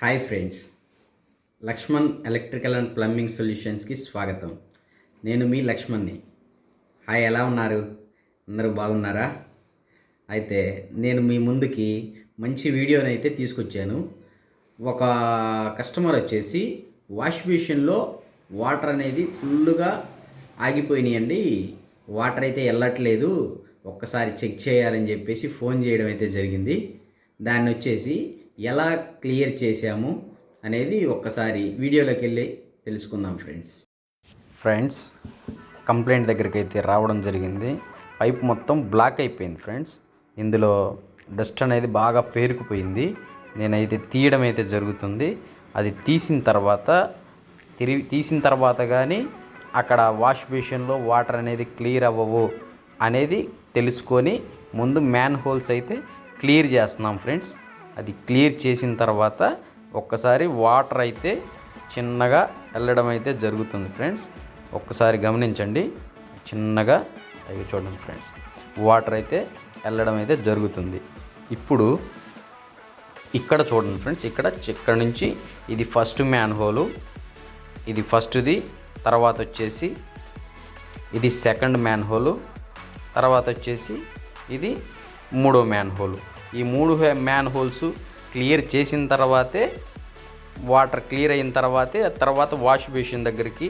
Hi friends Lakshman electrical and plumbing సొల్యూషన్స్కి స్వాగతం. నేను మీ లక్ష్మణ్ని. Hi ఎలా ఉన్నారు? అందరూ బాగున్నారా? అయితే నేను మీ ముందుకి మంచి వీడియోని అయితే తీసుకొచ్చాను. ఒక కస్టమర్ వచ్చేసి వాష్ బేసిన్లో వాటర్ అనేది ఫుల్గా ఆగిపోయినాయండి. వాటర్ అయితే వెళ్ళట్లేదు ఒక్కసారి చెక్ చేయాలని చెప్పేసి ఫోన్ చేయడం అయితే జరిగింది. దాన్ని వచ్చేసి ఎలా క్లియర్ చేశాము అనేది ఒక్కసారి వీడియోలోకి వెళ్ళి తెలుసుకుందాం ఫ్రెండ్స్. ఫ్రెండ్స్ కంప్లైంట్ దగ్గరికి అయితే రావడం జరిగింది. పైప్ మొత్తం బ్లాక్ అయిపోయింది ఫ్రెండ్స్. ఇందులో డస్ట్ అనేది బాగా పేరుకుపోయింది. నేనైతే తీయడం అయితే జరుగుతుంది. అది తీసిన తర్వాత తిరిగి తీసిన తర్వాత కానీ అక్కడ వాష్ బేషన్లో వాటర్ అనేది క్లియర్ అవ్వవు అనేది తెలుసుకొని ముందు మ్యాన్ హోల్స్ అయితే క్లియర్ చేస్తున్నాం ఫ్రెండ్స్. అది క్లియర్ చేసిన తర్వాత ఒక్కసారి వాటర్ అయితే చిన్నగా వెళ్ళడం అయితే జరుగుతుంది ఫ్రెండ్స్. ఒక్కసారి గమనించండి. చిన్నగా అవి చూడండి ఫ్రెండ్స్. వాటర్ అయితే వెళ్ళడం అయితే జరుగుతుంది. ఇప్పుడు ఇక్కడ చూడండి ఫ్రెండ్స్. ఇక్కడ ఇక్కడ నుంచి ఇది ఫస్ట్ మ్యాన్ హోలు ఇది ఫస్ట్ది. తర్వాత వచ్చేసి ఇది సెకండ్ మ్యాన్ హోలు తర్వాత వచ్చేసి ఇది మూడో మ్యాన్ హోల్ ఈ మూడు మ్యాన్ హోల్స్ క్లియర్ చేసిన తర్వాతే వాటర్ క్లియర్ అయిన తర్వాతే ఆ తర్వాత వాష్ బేసిన్ దగ్గరికి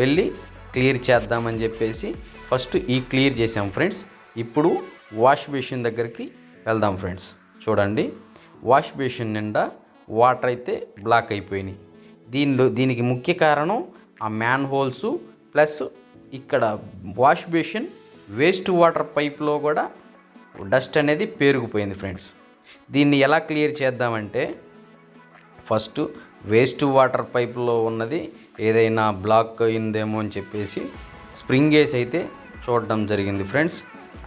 వెళ్ళి క్లియర్ చేద్దామని చెప్పేసి ఫస్ట్ ఈ క్లియర్ చేసాం ఫ్రెండ్స్. ఇప్పుడు వాష్ బేసిన్ దగ్గరికి వెళ్దాం ఫ్రెండ్స్. చూడండి వాష్ బేసిన్ నిండా వాటర్ అయితే బ్లాక్ అయిపోయినాయి. దీనిలో దీనికి ముఖ్య కారణం ఆ మ్యాన్ హోల్స్ ప్లస్ ఇక్కడ వాష్ బేసిన్ వేస్ట్ వాటర్ పైప్లో కూడా డస్ట్ అనేది పేరుకుపోయింది ఫ్రెండ్స్. దీన్ని ఎలా క్లియర్ చేద్దామంటే ఫస్ట్ వేస్ట్ వాటర్ పైప్లో ఉన్నది ఏదైనా బ్లాక్ అయిందేమో అని చెప్పేసి స్ప్రింగ్ వేసి అయితే చూడడం జరిగింది ఫ్రెండ్స్.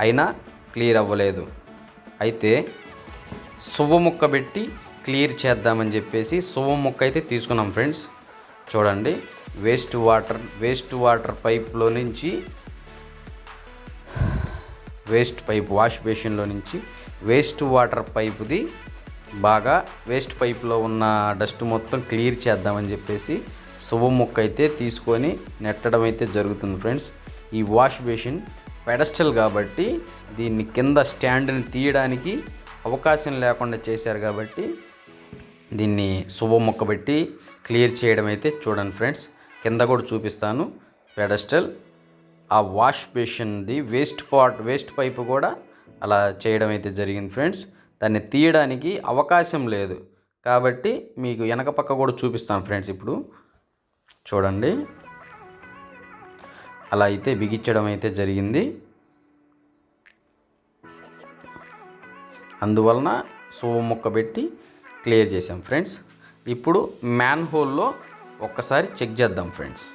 అయినా క్లియర్ అవ్వలేదు. అయితే శుభ ముక్క పెట్టి క్లియర్ చేద్దామని చెప్పేసి శుభ ముక్క అయితే తీసుకున్నాం ఫ్రెండ్స్. చూడండి వేస్ట్ వాటర్ వేస్ట్ వాటర్ పైప్లో నుంచి వేస్ట్ పైప్ వాష్ బేసిన్లో నుంచి వేస్ట్ వాటర్ పైపుది బాగా వేస్ట్ పైప్లో ఉన్న డస్ట్ మొత్తం క్లియర్ చేద్దామని చెప్పేసి శుభ ముక్క అయితే తీసుకొని నెట్టడం అయితే జరుగుతుంది ఫ్రెండ్స్. ఈ వాష్ బేసిన్ పెడస్టల్ కాబట్టి దీన్ని కింద స్టాండ్ని తీయడానికి అవకాశం లేకుండా చేశారు కాబట్టి దీన్ని శుభ మొక్క పెట్టి క్లియర్ చేయడం అయితే చూడండి ఫ్రెండ్స్. కింద కూడా చూపిస్తాను పెడస్టల్. ఆ వాష్ బేషన్ది వేస్ట్ పాట్ వేస్ట్ పైపు కూడా అలా చేయడం అయితే జరిగింది ఫ్రెండ్స్. దాన్ని తీయడానికి అవకాశం లేదు. కాబట్టి మీకు వెనక పక్క కూడా చూపిస్తాను ఫ్రెండ్స్ ఇప్పుడు. చూడండి. అలా అయితే బిగించడం అయితే జరిగింది. అందువలన సోవ ముక్క పెట్టి క్లియర్ చేసాం ఫ్రెండ్స్. ఇప్పుడు మ్యాన్ హోల్లో ఒక్కసారి చెక్ చేద్దాం ఫ్రెండ్స్.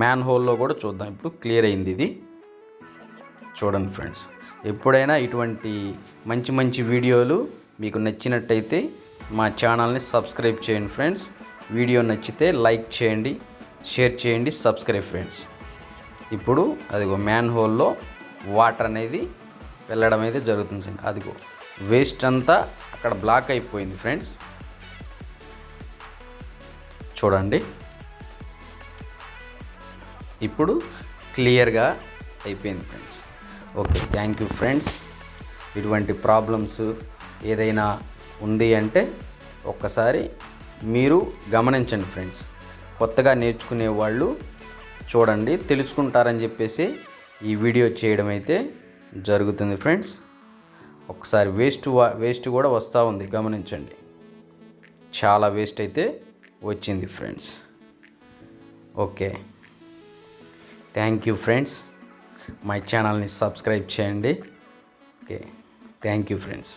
మ్యాన్ హోల్లో కూడా చూద్దాం. ఇప్పుడు క్లియర్ అయింది ఇది. చూడండి ఫ్రెండ్స్ ఎప్పుడైనా ఇటువంటి మంచి మంచి వీడియోలు మీకు నచ్చినట్టయితే మా ఛానల్ని సబ్స్క్రైబ్ చేయండి ఫ్రెండ్స్ వీడియో నచ్చితే లైక్ చేయండి షేర్ చేయండి సబ్స్క్రైబ్ ఫ్రెండ్స్ ఇప్పుడు అదిగో మ్యాన్ హోల్లో వాటర్ అనేది వెళ్ళడం అయితే జరుగుతుంది అదిగో వేస్ట్ అంతా అక్కడ బ్లాక్ అయిపోయింది ఫ్రెండ్స్ చూడండి. ఇప్పుడు క్లియర్గా అయిపోయింది friends. Okay thank you friends. ఇటువంటి ప్రాబ్లమ్స్ ఏదైనా ఉంది అంటే ఒక్కసారి మీరు గమనించండి ఫ్రెండ్స్. కొత్తగా నేర్చుకునే వాళ్ళు చూడండి తెలుసుకుంటారని చెప్పేసి ఈ వీడియో చేయడం అయితే జరుగుతుంది ఫ్రెండ్స్. ఒకసారి వేస్ట్ వేస్ట్ కూడా వస్తూ ఉంది గమనించండి. చాలా వేస్ట్ అయితే వచ్చింది friends. Okay. Thank you friends my ఛానల్ని సబ్స్క్రైబ్ చేయండి. Okay thank you friends